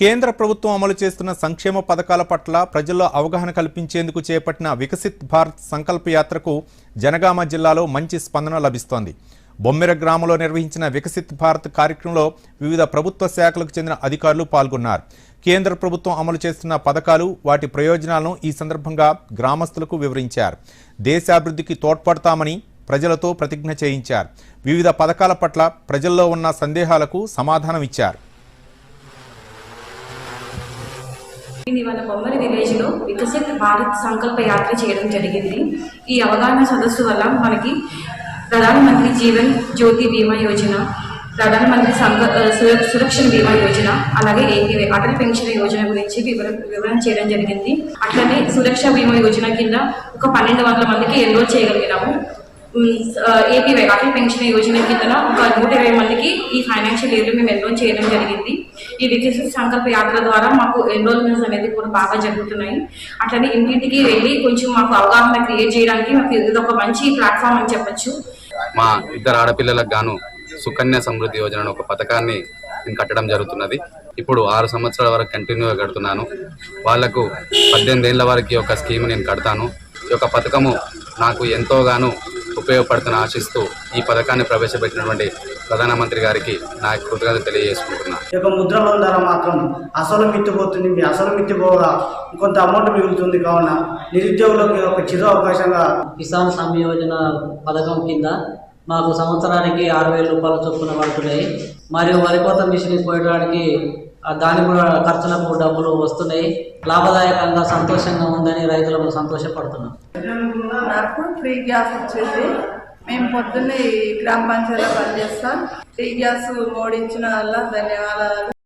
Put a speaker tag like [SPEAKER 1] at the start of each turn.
[SPEAKER 1] కేంద్ర ప్రభుత్వం అమలు చేస్తున్న సంక్షేమ పథకాల పట్ల ప్రజల్లో అవగాహన కల్పించేందుకు చేపట్టిన వికసిత్ భారత్ సంకల్ప యాత్రకు జనగామ జిల్లాలో మంచి స్పందన లభిస్తోంది. బొమ్మెర గ్రామంలో నిర్వహించిన వికసిత్ భారత్ కార్యక్రమంలో వివిధ ప్రభుత్వ శాఖలకు చెందిన అధికారులు పాల్గొన్నారు. కేంద్ర ప్రభుత్వం అమలు చేస్తున్న పథకాలు వాటి ప్రయోజనాలను ఈ సందర్భంగా గ్రామస్తులకు వివరించారు. దేశాభివృద్ధికి తోడ్పడతామని ప్రజలతో ప్రతిజ్ఞ చేయించారు. వివిధ పథకాల పట్ల ప్రజల్లో ఉన్న సందేహాలకు సమాధానం ఇచ్చారు
[SPEAKER 2] నేను ఇవాళ బొమ్మల విలేజ్లో వికసిత్ భారత్ సంకల్ప యాత్ర చేయడం జరిగింది. ఈ అవగాహన సదస్సు వల్ల మనకి ప్రధానమంత్రి జీవన్ జ్యోతి బీమా యోజన ప్రధానమంత్రి సంఘ ఆ, సురక్షణ బీమా యోజన అలాగే ఏపీ అటల్ పెన్షన్ యోజన గురించి వివరణ వివరణ చేయడం జరిగింది. అట్లనే సురక్ష బీమా యోజన కింద ఒక పన్నెండు వందల మందికి ఎన్రోల్ చేయగలిగినాము. ఏపీ అటల్ పెన్షన్ యోజన కింద ఒక నూట ఇరవై మందికి ఈ ఫైనాన్షియల్ ఇయర్ మేము ఎన్రోల్ చేయడం జరిగింది. ఈ వికసిత సంకల్ప యాత్ర ద్వారా మాకు ఎన్రోల్మెంట్స్ అనేది కూడా బాగా జరుగుతున్నాయి. అట్లనే ఇంటింటికి వెళ్ళి కొంచెం మాకు అవగాహన క్రియేట్ చేయడానికి మాకు ఇది ఒక మంచి ప్లాట్ఫామ్ అని చెప్పొచ్చు.
[SPEAKER 3] మా ఇద్దరు ఆడపిల్లలకు గాను సుకన్య సమృద్ధి యోజన ఒక పథకాన్ని నేను కట్టడం జరుగుతున్నది. ఇప్పుడు ఆరు సంవత్సరాల వరకు కంటిన్యూగా కడుతున్నాను. వాళ్ళకు పద్దెనిమిది ఏళ్ళ వరకు ఈ యొక్క స్కీమ్ నేను కడతాను. ఈ యొక్క పథకము నాకు ఎంతోగానో ఉపయోగపడుతున్న ఆశిస్తూ ఈ పథకాన్ని ప్రవేశపెట్టినటువంటి ప్రధానమంత్రి గారికి నా కృతజ్ఞత తెలియజేసుకుంటున్నాను
[SPEAKER 4] ఈ యొక్క ముద్ర లోన్ ధర మాత్రం అసలు మిత్తిపోతుంది మీ అసలు మిత్తిపోగా కొంత అమౌంట్ మిగులుతుంది కావున నిరుద్యోగులకు ఒక చిరు అవకాశంగా
[SPEAKER 5] కిసాన్ సంయోజన పథకం కింద మాకు సంవత్సరానికి ఆరు వేల రూపాయల చొప్పున పడుతున్నాయి. మరియు వరి కోత మిషన్ పోయడానికి దానికి కూడా ఖర్చులకు డబ్బులు వస్తున్నాయి. లాభదాయకంగా సంతోషంగా ఉందని రైతులకు సంతోషపడుతున్నాం.
[SPEAKER 6] నాకు ఫ్రీ గ్యాస్ వచ్చింది. మేము పొద్దున్నే ఈ గ్రామ పంచాయతీలో పనిచేస్తాం. ఫ్రీ గ్యాస్ మోడించిన వల్ల ధన్యవాదాలు.